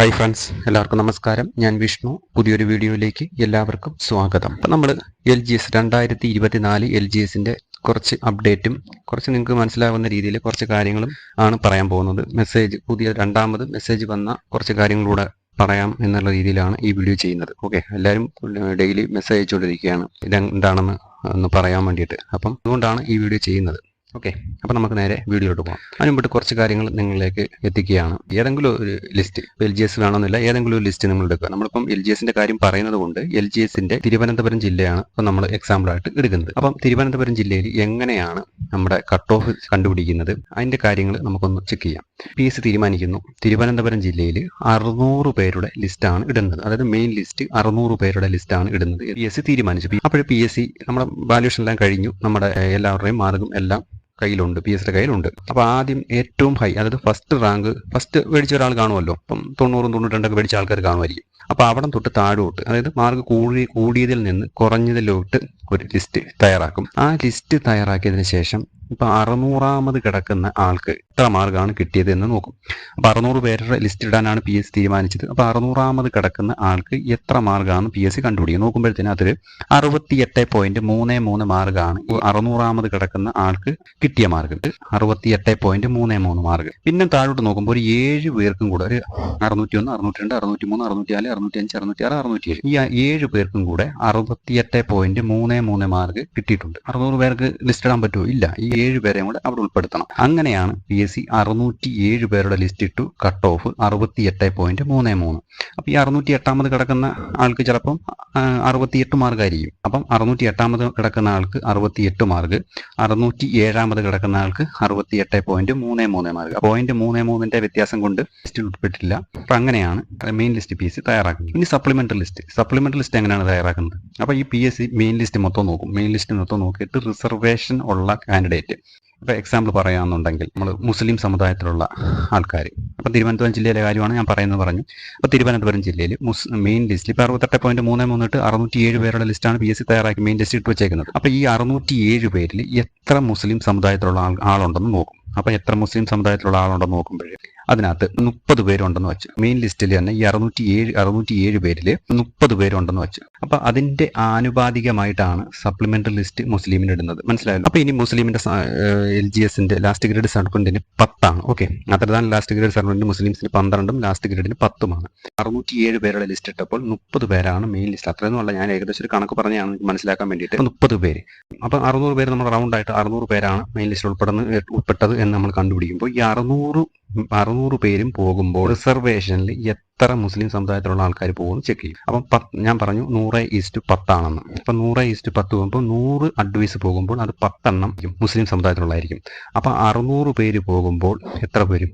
Hi friends എല്ലാവർക്കും നമസ്കാരം. ഞാൻ വിഷ്ണു. പുതിയൊരു വീഡിയോയിലേക്ക് എല്ലാവർക്കും സ്വാഗതം. അപ്പം നമ്മൾ എൽ ജി എസ് രണ്ടായിരത്തി ഇരുപത്തിനാല് എൽ ജി എസിന്റെ കുറച്ച് അപ്ഡേറ്റും കുറച്ച് നിങ്ങൾക്ക് മനസ്സിലാവുന്ന രീതിയിൽ കുറച്ച് കാര്യങ്ങളും ആണ് പറയാൻ പോകുന്നത്. മെസ്സേജ് പുതിയ രണ്ടാമത് മെസ്സേജ് വന്ന കുറച്ച് കാര്യങ്ങളൂടെ പറയാം എന്നുള്ള രീതിയിലാണ് ഈ വീഡിയോ ചെയ്യുന്നത്. ഓക്കെ എല്ലാവരും ഡെയിലി മെസ്സേജ് അയച്ചുകൊണ്ടിരിക്കുകയാണ് ഇത് എന്താണെന്ന് ഒന്ന് പറയാൻ വേണ്ടിയിട്ട്. അപ്പം അതുകൊണ്ടാണ് ഈ വീഡിയോ ചെയ്യുന്നത്. ഓക്കെ അപ്പം നമുക്ക് നേരെ വീഡിയോട്ട് പോകാം അതിന് മുമ്പിട്ട് കുറച്ച് കാര്യങ്ങൾ നിങ്ങളിലേക്ക് എത്തിക്കുകയാണ്. ഏതെങ്കിലും ഒരു ലിസ്റ്റ് എൽ ജി എസ് വേണമെന്നില്ല ഏതെങ്കിലും ഒരു ലിസ്റ്റ് നിങ്ങൾ എടുക്കുക. നമ്മളിപ്പം എൽ ജി എസിന്റെ കാര്യം പറയുന്നത് കൊണ്ട് എൽ ജി എസിന്റെ തിരുവനന്തപുരം ജില്ലയാണ് ഇപ്പം നമ്മൾ എക്സാമ്പിൾ ആയിട്ട് എടുക്കുന്നത്. അപ്പം തിരുവനന്തപുരം ജില്ലയിൽ എങ്ങനെയാണ് നമ്മുടെ കട്ട് ഓഫ് കണ്ടുപിടിക്കുന്നത്? അതിന്റെ കാര്യങ്ങൾ നമുക്കൊന്ന് ചെക്ക് ചെയ്യാം. പി എസ് തീരുമാനിക്കുന്നു. തിരുവനന്തപുരം ജില്ലയിൽ അറുന്നൂറ് പേരുടെ ലിസ്റ്റാണ് ഇടുന്നത്. അതായത് മെയിൻ ലിസ്റ്റ് അറുന്നൂറ് പേരുടെ ലിസ്റ്റാണ് ഇടുന്നത്. പി എസ് സി തീരുമാനിച്ചു. അപ്പോൾ പി എസ് സി നമ്മുടെ വാല്യൂഷൻ എല്ലാം കഴിഞ്ഞു. നമ്മുടെ എല്ലാവരുടെയും മാർഗം എല്ലാം കയ്യിലുണ്ട് പി എസിയുടെ കയ്യിലുണ്ട്. അപ്പോൾ ആദ്യം ഏറ്റവും ഹൈ അതായത് ഫസ്റ്റ് റാങ്ക് ഫസ്റ്റ് മേടിച്ച ഒരാൾ കാണുമല്ലോ? അപ്പം തൊണ്ണൂറും തൊണ്ണൂറ്റി രണ്ടൊക്കെ മേടിച്ച ആൾക്കാർ കാണുമായിരിക്കും. അപ്പോൾ അവിടെ തൊട്ട് താഴോട്ട് അതായത് മാർക്ക് കൂടി കൂടിയതിൽ നിന്ന് കുറഞ്ഞതിലോട്ട് ഒരു ലിസ്റ്റ് തയ്യാറാക്കും. ആ ലിസ്റ്റ് തയ്യാറാക്കിയതിന് ശേഷം ഇപ്പൊ അറുന്നൂറാമത് കിടക്കുന്ന ആൾക്ക് ഇത്ര മാർക്കാണ് കിട്ടിയത് എന്ന് നോക്കും. അപ്പൊ അറുന്നൂറ് പേരുടെ ലിസ്റ്റ് ഇടാനാണ് പി എസ് തീരുമാനിച്ചത്. അപ്പൊ അറുന്നൂറാമത് കിടക്കുന്ന ആൾക്ക് എത്ര മാർക്കാണ് പി എസ് സി കണ്ടുപിടിക്കുക? നോക്കുമ്പോഴത്തേന് അതിൽ അറുപത്തി എട്ട് പോയിന്റ് മൂന്ന് മൂന്ന് മാർക്കാണ് അറുന്നൂറാമത് കിടക്കുന്ന ആൾക്ക് കിട്ടിയ മാർക്ക് അറുപത്തി എട്ട് പോയിന്റ് മൂന്ന് മൂന്ന് മാർക്ക് പിന്നെ താഴോട്ട് നോക്കുമ്പോൾ ഒരു ഏഴ് പേർക്കും കൂടെ ഒരു അറുന്നൂറ്റി ഒന്ന് അറുന്നൂറ്റി രണ്ട് അറുന്നൂറ്റി മൂന്ന് അറുന്നൂറ്റി നാല് അറുന്നൂറ്റി അഞ്ച് അറുന്നൂറ്റി ആറ് അറുന്നൂറ്റി ഏഴ് ഈ ഏഴ് പേർക്കും കൂടെ അറുപത്തി എട്ട് പോയിന്റ് മൂന്ന് മൂന്ന് മാർക്ക് കിട്ടിയിട്ടുണ്ട്. അറുന്നൂറ് പേർക്ക് ലിസ്റ്റ് ഇടാൻ പറ്റുമോ? ഇല്ല. ഈ ഏഴ് പേരെയും കൂടെ അവിടെ ഉൾപ്പെടുത്തണം. അങ്ങനെയാണ് പി എസ് സി അറുന്നൂറ്റി ഏഴ് പേരുടെ ലിസ്റ്റ് ഇട്ടു കട്ട് ഓഫ് അറുപത്തി എട്ട് പോയിന്റ് മൂന്ന് മൂന്ന്. അപ്പൊ ഈ അറുന്നൂറ്റി എട്ടാമത് കിടക്കുന്ന ആൾക്ക് ചിലപ്പം അറുപത്തി എട്ട് മാർക്കായിരിക്കും അപ്പം അറുന്നൂറ്റി എട്ടാമത് കിടക്കുന്ന ആൾക്ക് അറുപത്തി എട്ട് മാർക്ക് അറുന്നൂറ്റി ഏഴാമത് കിടക്കുന്ന ആൾക്ക് അറുപത്തി എട്ട് പോയിന്റ് മൂന്ന് മൂന്ന് മാർക്ക് പോയിന്റ് മൂന്ന് മൂന്നിന്റെ വ്യത്യാസം കൊണ്ട് ലിസ്റ്റിൽ ഉൾപ്പെട്ടിട്ടില്ല. അപ്പൊ അങ്ങനെയാണ് main list P S C തയ്യാറാക്കുന്നത് ഇനി സപ്ലിമെന്ററി ലിസ്റ്റ് സപ്ലിമെന്ററി ലിസ്റ്റ് എങ്ങനെയാണ് തയ്യാറാക്കുന്നത്? അപ്പോൾ ഈ P S C main list മൊത്തം നോക്കും. മെയിൻ ലിസ്റ്റ് മൊത്തം നോക്കിയിട്ട് റിസർവേഷൻ ഉള്ള കാൻഡിഡേറ്റ് ഇപ്പോൾ എക്സാമ്പിൾ പറയാമെന്നുണ്ടെങ്കിൽ നമ്മൾ മുസ്ലിം സമുദായത്തിലുള്ള ആൾക്കാർ അപ്പോൾ തിരുവനന്തപുരം ജില്ലയിലെ കാര്യമാണ് ഞാൻ പറയുന്നത് പറഞ്ഞു. അപ്പോൾ തിരുവനന്തപുരം ജില്ലയിൽ മുസ് മെയിൻ ലിസ്റ്റിൽ ഇപ്പോൾ അറുപത്തെട്ട് പോയിന്റ് മൂന്ന് മൂന്നിട്ട് അറുന്നൂറ്റി ഏഴ് പേരുടെ ലിസ്റ്റാണ് പി എസ് സി തയ്യാറാക്കി മെയിൻ ലിസ്റ്റ് ഇട്ട് വെച്ചേക്കുന്നത്. അപ്പോൾ ഈ അറുന്നൂറ്റി ഏഴ് പേരിൽ എത്ര മുസ്ലിം സമുദായത്തിലുള്ള ആൾ ആളുണ്ടെന്ന് നോക്കും. അപ്പോൾ എത്ര മുസ്ലിം സമുദായത്തിലുള്ള ആളുണ്ടെന്ന് നോക്കുമ്പോഴേ അതിനകത്ത് മുപ്പത് പേരുണ്ടെന്ന് വെച്ച്. മെയിൻ ലിസ്റ്റിൽ തന്നെ ഈ അറുന്നൂറ്റി ഏഴ് അറുന്നൂറ്റി ഏഴ് പേരിൽ മുപ്പത് പേരുണ്ടെന്ന് വെച്ച്. അപ്പൊ അതിന്റെ ആനുപാതികമായിട്ടാണ് സപ്ലിമെന്ററി ലിസ്റ്റ് മുസ്ലിമിന് ഇടുന്നത്. മനസ്സിലായല്ലോ? അപ്പൊ ഇനി മുസ്ലിമിന്റെ എൽ ജി എസിന്റെ ലാസ്റ്റ് ഗ്രേഡ് സർട്ടിഫിക്കറ്റിന് പത്താണ്. ഓക്കെ അത്രതാണ് ലാസ്റ്റ് ഗ്രേഡ് സർട്ടിഫിക്കറ്റ് മുസ്ലിംസിന് പന്ത്രണ്ടും ലാസ്റ്റ് ഗ്രേഡിന് പത്തുമാണ്. അറുന്നൂറ്റി ഏഴ് പേരുടെ ലിസ്റ്റ് ഇട്ടപ്പോൾ മുപ്പത് പേരാണ് മെയിൻ ലിസ്റ്റ് അത്രയൊന്നുമല്ല ഞാൻ ഏകദേശം ഒരു കണക്ക് പറഞ്ഞാണ് മനസ്സിലാക്കാൻ വേണ്ടിയിട്ട്. മുപ്പത് പേര്. അപ്പൊ അറുന്നൂറ് പേര് നമ്മൾ റൗണ്ട് ആയിട്ട് അറുന്നൂറ് പേരാണ് മെയിൻ ലിസ്റ്റിൽ ഉൾപ്പെടുന്ന ഉൾപ്പെട്ടത് എന്ന് നമ്മൾ കണ്ടുപിടിക്കുമ്പോൾ ഈ അറുന്നൂറ് അറുന്നൂറ് പേരും പോകുമ്പോൾ റിസർവേഷനിൽ എത്ര മുസ്ലിം സമുദായത്തിലുള്ള ആൾക്കാർ പോകുമെന്ന് ചെക്ക് ചെയ്യും. അപ്പം ഞാൻ പറഞ്ഞു നൂറ് ഈസ്റ്റ് പത്താണെന്ന്. അപ്പം നൂറ് ഈസ്റ്റ് പത്ത് പോകുമ്പോൾ നൂറ് അഡ്വൈസ് പോകുമ്പോൾ അത് പത്തെണ്ണം മുസ്ലിം സമുദായത്തിലുള്ളതായിരിക്കും. അപ്പം അറുന്നൂറ് പേര് പോകുമ്പോൾ എത്ര പേരും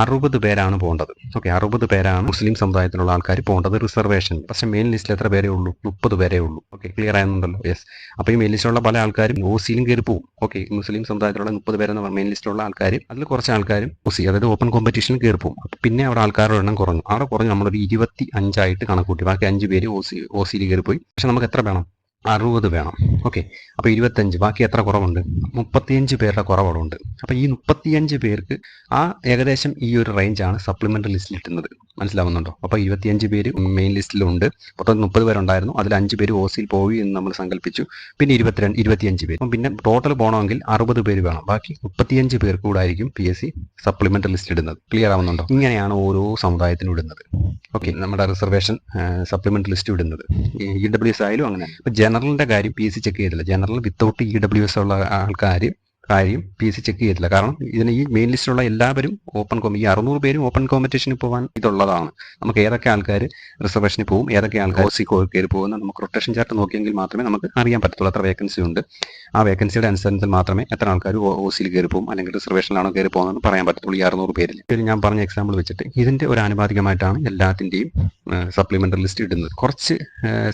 അറുപത് പേരാണ് പോകേണ്ടത്. ഓക്കെ അറുപത് പേരാണ് മുസ്ലിം സമുദായത്തിലുള്ള ആൾക്കാർ പോകേണ്ടത് റിസർവേഷൻ പക്ഷെ മെയിൻ ലിസ്റ്റിൽ എത്ര പേരേ ഉള്ളൂ? മുപ്പത് പേരേ ഉള്ളൂ. ഓക്കെ ക്ലിയർ ആയിരുന്നുണ്ടല്ലോ യെസ് അപ്പോൾ ഈ മെയിൻ ലിസ്റ്റിലുള്ള പല ആൾക്കാരും ഒ സിയിലും കയറി പോകും ഓക്കെ മുസ്ലിം സമുദായത്തിലുള്ള മുപ്പത് പേരെന്ന് മെയിൻ ലിസ്റ്റിലുള്ള ആൾക്കാർ അതിൽ കുറച്ച് ആൾക്കാരും ഒ സി അതായത് ഓപ്പൺ കോമ്പറ്റീഷനിൽ കയറി പോകും പിന്നെ അവിടെ ആൾക്കാരുടെ എണ്ണം കുറഞ്ഞു. അവിടെ കുറഞ്ഞ് നമ്മളൊരു ഇരുപത്തി അഞ്ചായിട്ട് കണക്കൂട്ടി ബാക്കി അഞ്ച് പേര് ഒ സി ഒ സിയിൽ കയറി പോയി പക്ഷെ നമുക്ക് എത്ര വേണം? അറുപത് വേണം. ഓക്കെ അപ്പോൾ ഇരുപത്തഞ്ച് ബാക്കി എത്ര കുറവുണ്ട്? മുപ്പത്തിയഞ്ച് പേരുടെ കുറവുണ്ട് അപ്പോൾ ഈ മുപ്പത്തിയഞ്ച് പേർക്ക് ആ ഏകദേശം ഈ ഒരു റേഞ്ചാണ് സപ്ലിമെന്ററി ലിസ്റ്റിൽ ഇട്ടുന്നത് മനസ്സിലാവുന്നുണ്ടോ? അപ്പോൾ ഇരുപത്തിയഞ്ച് പേര് മെയിൻ ലിസ്റ്റിലുണ്ട് മൊത്തം മുപ്പത് പേരുണ്ടായിരുന്നു. അതിൽ അഞ്ച് പേര് ഓസിയിൽ പോയി എന്ന് നമ്മൾ സങ്കല്പിച്ചു പിന്നെ ഇരുപത്തിരണ്ട് ഇരുപത്തിയഞ്ച് പേര്. അപ്പം പിന്നെ ടോട്ടൽ പോകണമെങ്കിൽ അറുപത് പേര് വേണം. ബാക്കി മുപ്പത്തിയഞ്ച് പേർ കൂടായിരിക്കും P S C supplementary list ഇടുന്നത്. ക്ലിയർ ആവുന്നുണ്ടോ? ഇങ്ങനെയാണ് ഓരോ സമുദായത്തിനും ഇടുന്നത്. ഓക്കെ നമ്മുടെ റിസർവേഷൻ സപ്ലിമെന്ററി ലിസ്റ്റ് ഇടുന്നത്. ഇ ഡബ്ല്യു എസ് ആയാലും അങ്ങനെ അപ്പോൾ ജനറലിന്റെ കാര്യം പി എസ് സി ചെക്ക് ചെയ്തില്ല general without E W S ഉള്ള ആൾക്കാർ കാര്യം പി എസ് സി ചെക്ക് ചെയ്തിട്ടില്ല. കാരണം ഇതിന് ഈ മെയിൻ ലിസ്റ്റിലുള്ള എല്ലാവരും ഓപ്പൺ കോം ഈ അറുന്നൂറ് പേരും ഓപ്പൺ കോമ്പറ്റീഷനിൽ പോകാൻ ഇതുള്ളതാണ്. നമുക്ക് ഏതൊക്കെ ആൾക്കാർ റിസർവേഷനിൽ പോകും ഏതൊക്കെ ആൾക്കാർ സി കയറി പോകുന്ന നമുക്ക് റൊട്ടേഷൻ ചാർട്ട് നോക്കിയെങ്കിൽ മാത്രമേ നമുക്ക് അറിയാൻ പറ്റത്തുള്ളൂ എത്ര വേക്കൻസി ഉണ്ട്. ആ വേക്കൻസിയുടെ അനുസരിച്ച് മാത്രമേ എത്ര ആൾക്കാർ ഒ സിയിൽ കയറി പോകും അല്ലെങ്കിൽ റിസർവേഷനിലാണോ കയറി പോകുന്നതെന്ന് പറയാൻ പറ്റത്തുള്ളൂ ഈ അറുന്നൂറ് പേരിൽ ഇതിൽ ഞാൻ പറഞ്ഞ എക്സാമ്പിൾ വെച്ചിട്ട് ഇതിന്റെ ഒരു ആനുപാതികമായിട്ടാണ് എല്ലാത്തിന്റെയും സപ്ലിമെന്ററി ലിസ്റ്റ് ഇടുന്നത്. കുറച്ച്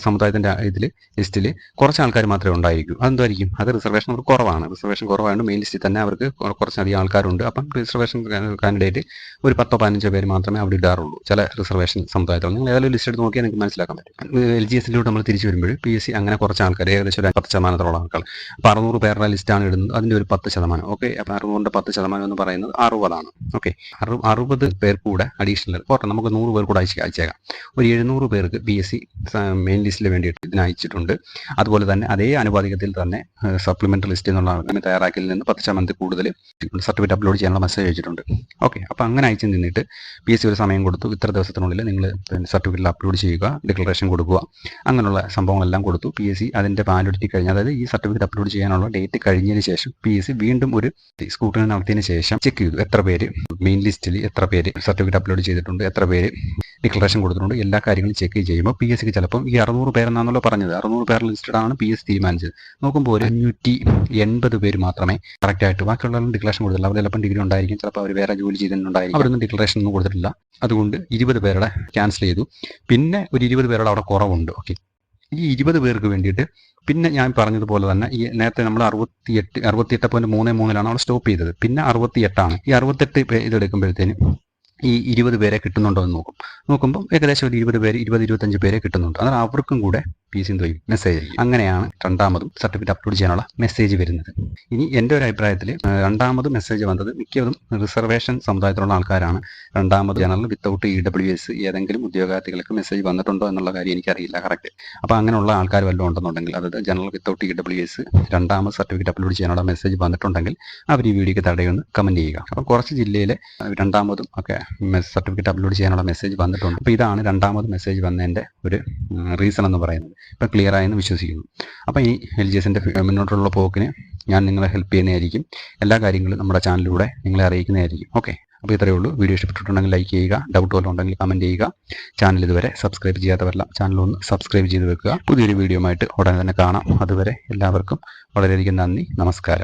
സമുദായത്തിന്റെ ഇതിൽ ലിസ്റ്റിൽ കുറച്ച് ആൾക്കാർ മാത്രമേ ഉണ്ടായിരിക്കൂ. അതെന്തായിരിക്കും? അത് റിസർവേഷൻ കുറവാണ്. റിസർവേഷൻ കുറവായതുകൊണ്ട് മെയിൻ ലിസ്റ്റിൽ തന്നെ അവർക്ക് കുറ- കുറച്ചധികം ആൾക്കാരുണ്ട്. അപ്പം റിസർവേഷൻ കാൻഡിഡേറ്റ് ഒരു പത്തോ പതിനഞ്ചോ പേര് മാത്രമേ അവിടെ ഇടാറുള്ളൂ. ചില റിസർവേഷൻ സമുദായത്തിൽ. നിങ്ങൾ ഏതായാലും ലിസ്റ്റ് എടുത്ത് നോക്കിയാൽ നിങ്ങൾക്ക് മനസ്സിലാക്കാൻ പറ്റും. എൽ ജി എസിലോട്ട് നമ്മൾ തിരിച്ചു വരുമ്പോൾ പി എസ് സി അങ്ങനെ കുറച്ച് ആൾക്കാർ ഏകദേശം ഒരു പത്ത് ശതമാനത്തോളം ആൾക്കാർ. അപ്പോൾ അറുന്നൂറ് പേരുടെ ലിസ്റ്റാണ് ഇടുന്നത്. അതിന്റെ ഒരു പത്ത് ശതമാനം. ഓക്കെ? അപ്പോൾ അറുന്നൂറിന്റെ പത്ത് ശതമാനം എന്ന് പറയുന്നത് അറുപതാണ്. ഓക്കെ? അറു അറുപത് പേർ കൂടെ അഡീഷണൽ പോട്ടെ. നമുക്ക് നൂറ് പേർ കൂടെ അയച്ച് അയച്ചേക്കാം. ഒരു എഴുന്നൂറ് പേർക്ക് പി എസ് സി മെയിൻ ലിസ്റ്റിൽ വേണ്ടിയിട്ട് ഇതിന് അയച്ചിട്ടുണ്ട്. അതുപോലെ തന്നെ അതേ അനുപാതികത്തിൽ തന്നെ സപ്ലിമെന്ററി ലിസ്റ്റ് എന്നുള്ള തയ്യാറാക്കിൽ നിന്ന് പത്ത് ശതമാനത്തിൽ കൂടുതൽ സർട്ടിഫിക്കറ്റ് അപ്ലോഡ് ചെയ്യാനുള്ള മെസ്സേജ് അയച്ചിട്ടുണ്ട്. ഓക്കെ അപ്പോൾ അങ്ങനെ അയച്ചു നിന്നിട്ട് പി എസ് സി ഒരു സമയം കൊടുത്തു. ഇത്ര ദിവസത്തിനുള്ളിൽ നിങ്ങൾ സർട്ടിഫിക്കറ്റിൽ അപ്ലോഡ് ചെയ്യുക ഡിക്ലറേഷൻ കൊടുക്കുക അങ്ങനെയുള്ള സംഭവങ്ങളെല്ലാം കൊടുത്തു. പി എസ് സി അതിന്റെ വാലിഡിറ്റി കഴിഞ്ഞ് അതായത് ഈ സർട്ടിഫിക്കറ്റ് അപ്ലോഡ് ചെയ്യാനുള്ള ഡേറ്റ് കഴിഞ്ഞതിന് ശേഷം പി എസ് സി വീണ്ടും ഒരു സ്കൂട്ടിനെ നടത്തിയതിന് ശേഷം ചെക്ക് ചെയ്തു. എത്ര പേര് മെയിൻ ലിസ്റ്റിൽ എത്ര പേര് സർട്ടിഫിക്കറ്റ് അപ്ലോഡ് ചെയ്തിട്ടുണ്ട് എത്ര പേര് ഡിക്ലറേഷൻ കൊടുത്തിട്ടുണ്ട് എല്ലാ കാര്യങ്ങളും ചെക്ക് ചെയ്യുമ്പോൾ പി എസ് സിക്ക് ചിലപ്പം ഈ അറുന്നൂറ് പേരെന്നാണല്ലോ പറഞ്ഞത്. അറുന്നൂറ് പേർ ലിസ്റ്റഡ് ആണ് പി എസ് തീരുമാനിച്ചത്. നോക്കുമ്പോൾ ഒരു അഞ്ഞൂറ്റി എൺപത് പേര് മാത്രമേ കറക്റ്റ് ആയിട്ട്. ബാക്കിയുള്ളവരും ഡിക്ലറേഷൻ കൊടുത്തില്ല ചിലപ്പോൾ ഡിഗ്രി ഉണ്ടായിരിക്കും. ചിലപ്പോൾ അവർ വേറെ ജോലി ചെയ്തിട്ടുണ്ടായിരിക്കും അവരൊന്നും ഡിക്ലറേഷൻ ഒന്നും കൊടുത്തിട്ടില്ല. അതുകൊണ്ട് ഇരുപത് പേരുടെ ക്യാൻസൽ ചെയ്തു. പിന്നെ ഒരു ഇരുപത് പേരുടെ അവിടെ കുറവുണ്ട്. ഓക്കെ ഈ ഇരുപത് പേർക്ക് വേണ്ടിയിട്ട് പിന്നെ ഞാൻ പറഞ്ഞതുപോലെ തന്നെ ഈ നേരത്തെ നമ്മൾ അറുപത്തി എട്ട് അറുപത്തി എട്ട് പോയിന്റ് മൂന്ന് മൂന്നിലാണ് അവിടെ സ്റ്റോപ്പ് ചെയ്തത്. പിന്നെ അറുപത്തി എട്ടാണ് ഈ അറുപത്തെട്ട് ഇതെടുക്കുമ്പോഴത്തേന് ഈ ഇരുപത് പേരെ കിട്ടുന്നുണ്ടോ എന്ന് നോക്കും. നോക്കുമ്പോൾ ഏകദേശം ഒരു ഇരുപത് പേര് ഇരുപത് ഇരുപത്തഞ്ച് പേരെ കിട്ടുന്നുണ്ട്. അതായത് അവർക്കും കൂടെ പി സിന്ധു മെസ്സേജ് അയക്കും. അങ്ങനെയാണ് രണ്ടാമതും സർട്ടിഫിക്കറ്റ് അപ്ലോഡ് ചെയ്യാനുള്ള മെസ്സേജ് വരുന്നത്. ഇനി എന്റെ ഒരു അഭിപ്രായത്തിൽ രണ്ടാമത് മെസ്സേജ് വന്നത് മിക്കതും റിസർവേഷൻ സമുദായത്തിലുള്ള ആൾക്കാരാണ്. രണ്ടാമത് general without E W S ഏതെങ്കിലും ഉദ്യോഗാർത്ഥികൾക്ക് മെസ്സേജ് വന്നിട്ടുണ്ടോ എന്നുള്ള കാര്യം എനിക്കറിയില്ല കറക്റ്റ് അപ്പോൾ അങ്ങനെയുള്ള ആൾക്കാർ വല്ലതും ഉണ്ടെന്നുണ്ടെങ്കിൽ അതായത് general without E W S രണ്ടാമത് സർട്ടിഫിക്കറ്റ് അപ്ലോഡ് ചെയ്യാനുള്ള മെസ്സേജ് വന്നിട്ടുണ്ടെങ്കിൽ അവർ ഈ വീഡിയോക്ക് തടയൊന്ന് കമന്റ് ചെയ്യുക. അപ്പോൾ കുറച്ച് ജില്ലയിൽ രണ്ടാമതും ഒക്കെ സർട്ടിഫിക്കറ്റ് അപ്ലോഡ് ചെയ്യാനുള്ള മെസ്സേജ് വന്നിട്ടുണ്ട്. അപ്പോൾ ഇതാണ് രണ്ടാമത് മെസ്സേജ് വന്നതിന്റെ ഒരു റീസൺ എന്ന് പറയുന്നത്. ഇപ്പം ക്ലിയർ ആയെന്ന് വിശ്വസിക്കുന്നു. അപ്പോൾ ഈ എൽ ജി എസിന്റെ മുന്നോട്ടുള്ള പോക്കിന് ഞാൻ നിങ്ങളെ ഹെൽപ്പ് ചെയ്യുന്നതായിരിക്കും. എല്ലാ കാര്യങ്ങളും നമ്മുടെ ചാനലിലൂടെ നിങ്ങളെ അറിയിക്കുന്നതായിരിക്കും. ഓക്കെ അപ്പോൾ ഇത്രയേ ഉള്ളൂ. വീഡിയോ ഇഷ്ടപ്പെട്ടിട്ടുണ്ടെങ്കിൽ ലൈക്ക് ചെയ്യുക. ഡൗട്ട് വല്ലതും ഉണ്ടെങ്കിൽ കമന്റ് ചെയ്യുക. ചാനൽ ഇതുവരെ സബ്സ്ക്രൈബ് ചെയ്യാത്തവരല്ല ചാനൽ ഒന്ന് സബ്സ്ക്രൈബ് ചെയ്ത് വെക്കുക. പുതിയൊരു വീഡിയോ ആയിട്ട് ഉടനെ തന്നെ കാണാം. അതുവരെ എല്ലാവർക്കും വളരെയധികം നന്ദി. നമസ്കാരം.